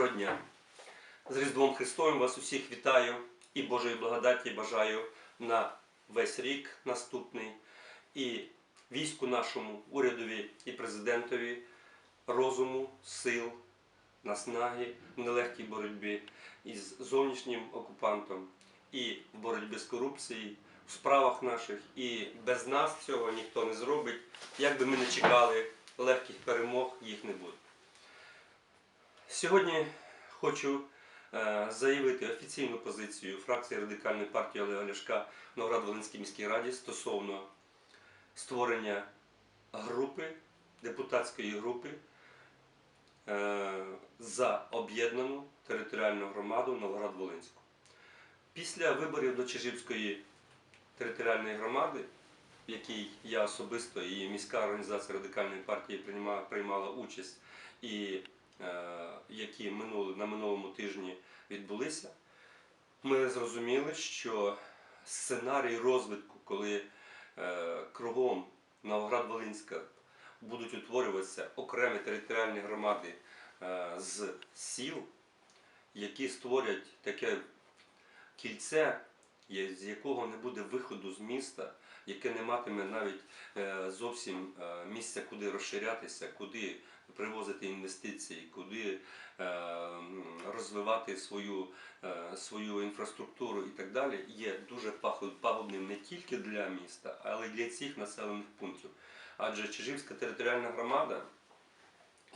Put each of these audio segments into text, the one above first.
Доброго дня! З Різдвом Христовим вас усіх вітаю і Божої благодаті бажаю на весь рік наступний і війську нашому, урядові і президентові розуму, сил, наснаги в нелегкій боротьбі із зовнішнім окупантом і в боротьбі з корупцією, в справах наших. І без нас цього ніхто не зробить. Як би ми не чекали легких перемог, їх не буде. Сьогодні хочу е, заявити офіційну позицію фракції Радикальної партії Олега Ляшка в Новоград-Волинській міській раді стосовно створення групи, депутатської групи е, за об'єднану територіальну громаду Новоград-Волинську. Після виборів до Чижівської територіальної громади, в якій я особисто і міська організація Радикальної партії приймала, участь, і які минули, на минулому тижні відбулися, ми зрозуміли, що сценарій розвитку, коли е, кругом Новоград-Волинська будуть утворюватися окремі територіальні громади е, з сіл, які створять таке кільце, з якого не буде виходу з міста, яке не матиме навіть е, зовсім е, місця, куди розширятися, куди привозити інвестиції, куди е, розвивати свою, е, свою інфраструктуру і так далі, є дуже пагубним не тільки для міста, але й для цих населених пунктів. Адже Чижівська територіальна громада,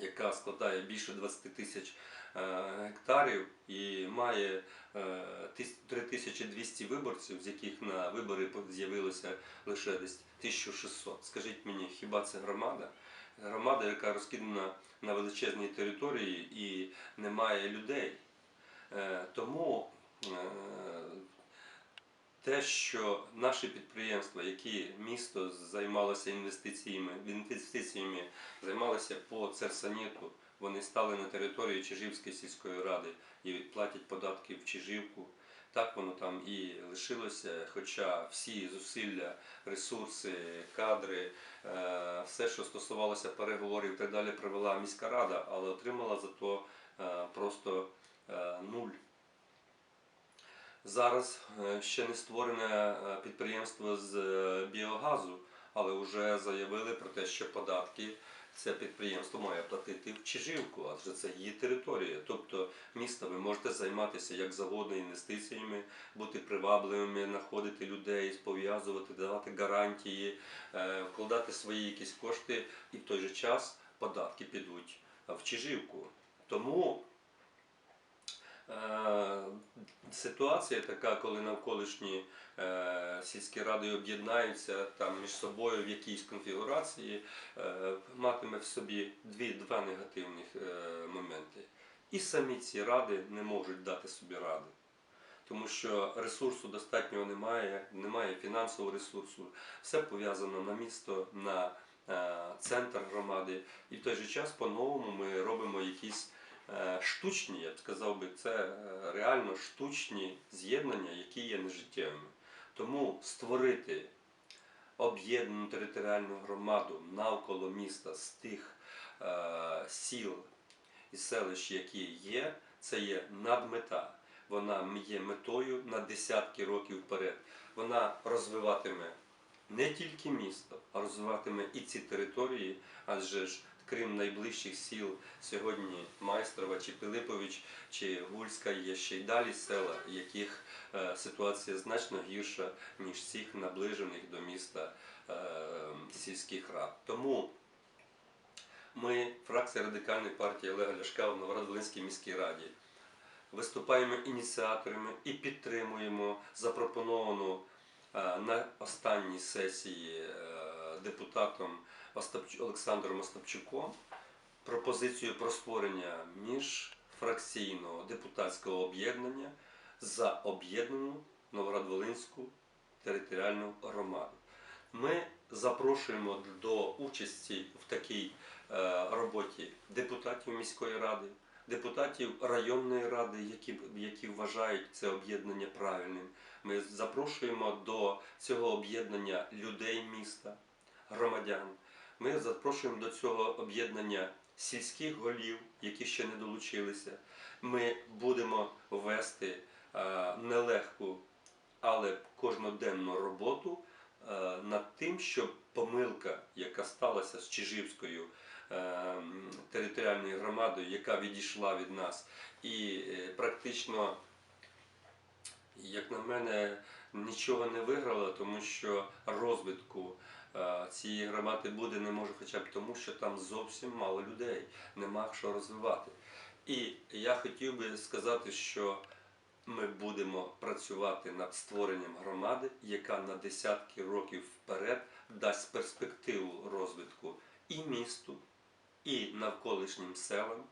яка складає більше 20 тисяч е, гектарів і має е, тис- 3200 виборців, з яких на вибори з'явилося лише десь 1600. Скажіть мені, хіба це громада? Громада, яка розкидана на величезній території і не має людей. Е, Тому е, те, що наші підприємства, які місто займалося інвестиціями, інвестиціями займалися по церсаніту, вони стали на території Чижівської сільської ради і платять податки в Чижівку. Так воно там і лишилося, хоча всі зусилля, ресурси, кадри, е, все, що стосувалося переговорів так далі, провела міська рада, але отримала зато е, просто е, нуль. Зараз ще не створене підприємство з біогазу, але вже заявили про те, що податки це підприємство має платити в Чижівку, адже це її територія. Тобто місто ви можете займатися як завгодно інвестиціями, бути привабливими, знаходити людей, пов'язувати, давати гарантії, е, вкладати свої якісь кошти, і в той же час податки підуть в Чижівку. Тому Ситуація така, коли навколишні е, сільські ради об'єднаються там між собою в якійсь конфігурації, е, матиме в собі дві, два негативних е, моменти. І самі ці ради не можуть дати собі ради. Тому що ресурсу достатнього немає, немає фінансового ресурсу, все пов'язано на місто, на е, центр громади. І в той же час по-новому ми робимо якісь е, штучні, я б сказав би, це е, реально штучні з'єднання, які є нежиттєвими. Тому створити об'єднану територіальну громаду навколо міста з тих е, сіл і селищ, які є, це є надмета. Вона є метою на десятки років вперед. Вона розвиватиме не тільки місто, а розвиватиме і ці території, адже ж крім найближчих сіл сьогодні Майстрова чи Пилипович чи Гульська є ще й далі села, яких е, ситуація значно гірша, ніж цих наближених до міста е, сільських рад. Тому ми, фракція Радикальної партії Олега Ляшка в Новоград-Волинській міській раді, виступаємо ініціаторами і підтримуємо запропоновану е, на останній сесії депутатом Олександром Остапчуком пропозицію про створення міжфракційного депутатського об'єднання за об'єднану Новоград-Волинську територіальну громаду. Ми запрошуємо до участі в такій е, роботі депутатів міської ради, депутатів районної ради, які, які вважають це об'єднання правильним. Ми запрошуємо до цього об'єднання людей міста, громадян. Ми запрошуємо до цього об'єднання сільських голів, які ще не долучилися. Ми будемо вести е, нелегку, але кожноденну роботу е, над тим, щоб помилка, яка сталася з Чижівською е, територіальною громадою, яка відійшла від нас, і практично, як на мене, нічого не виграла, тому що розвитку цієї громади буде не може хоча б тому, що там зовсім мало людей, нема що розвивати. І я хотів би сказати, що ми будемо працювати над створенням громади, яка на десятки років вперед дасть перспективу розвитку і місту, і навколишнім селам,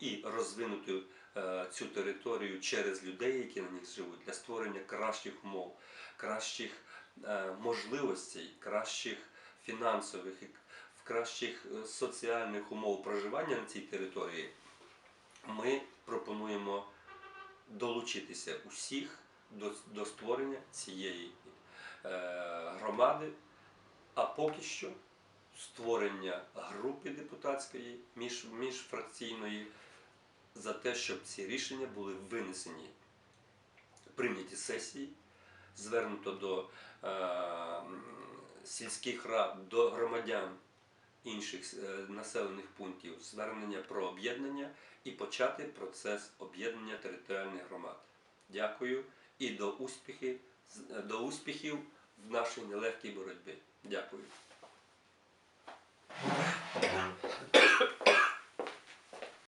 і розвинути е, цю територію через людей, які на них живуть, для створення кращих умов, кращих е, можливостей, кращих фінансових, і кращих е, соціальних умов проживання на цій території. Ми пропонуємо долучитися усіх до, до створення цієї е, громади, а поки що створення групи депутатської між, міжфракційної за те, щоб ці рішення були винесені, прийняті сесії, звернуто до е, сільських рад, до громадян інших е, населених пунктів звернення про об'єднання і почати процес об'єднання територіальних громад. Дякую і до успіхів, до успіхів в нашій нелегкій боротьбі. Дякую.